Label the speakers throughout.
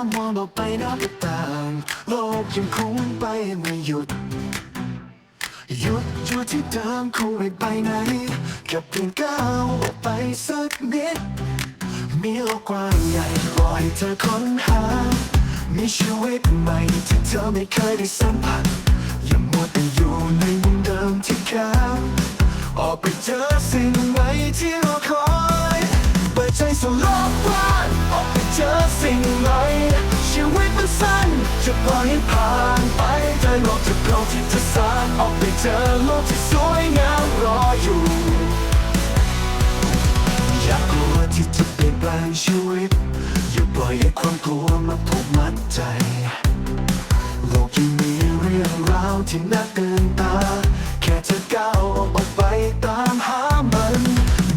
Speaker 1: ามองออกไปนอกต่าง โลกยังคงไปไม่หยุด หยุดอยู่ที่เดิมคงไม่ไปไหนแค่เพียงก้าวออกไปสักนิด มีโลกกว้างใหญ่รอให้เธอค้นหา มีชีวิตใหม่ที่เธอไม่เคยได้สัมผัส อย่ามัวแต่อยู่ในมุมเดิมที่แคบออกไปเจอสิ่งใหม่างออกไปเจอโลกที่สวยงามรออยู่ อย่ากลัวที่จะเปลี่ยนแปลงชีวิต อย่าปล่อยให้ความกลัวมาผูกมัดใจ โลกยังมีเรื่องราวที่น่าตื่นตา แค่เธอก้าวออกไปตามหามัน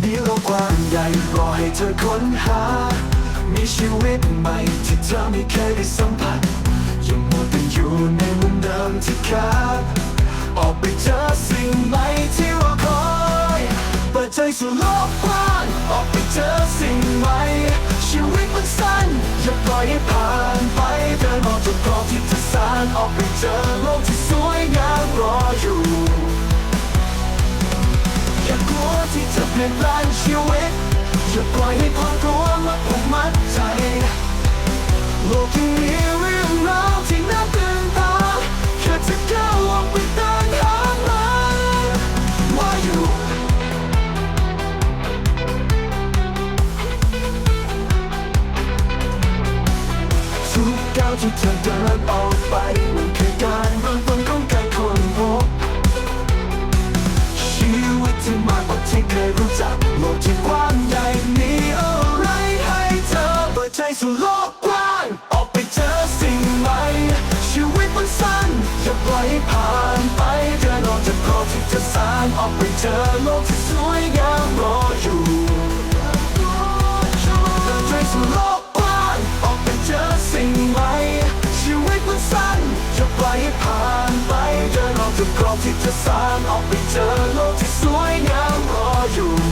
Speaker 1: มีโลกกว้างใหญ่รอให้เธอค้นหา มีชีวิตใหม่ที่เธอไม่เคยได้สัมผัสอย่ามัวแต่อยู่ ออกไปเจอสิ่งใหม่ที่รอคอยเปิดใจสู่โลกกว้างออกไปเจอสิ่งใหม่ชีวิตมันสั้นอย่าปล่อยให้ผ่านไปเดินออกจากกรอบที่เธอสร้างออกไปเจอโลกที่สวยงามรออยู่อย่ากลัวที่จะเปลี่ยนแปลงชีวิตอย่าปล่อยให้ความก ที่เธอเดินออกไปมันคือการเริ่มต้นของการค้นพบชีวิตที่มากกว่าที่เคยรู้จักโลกที่กว้างใหญ่มีอะไรให้เธอเปิดใจสู่โลก ที่จะสร้างออกไปเจอโลกที่สวยงามรออยู่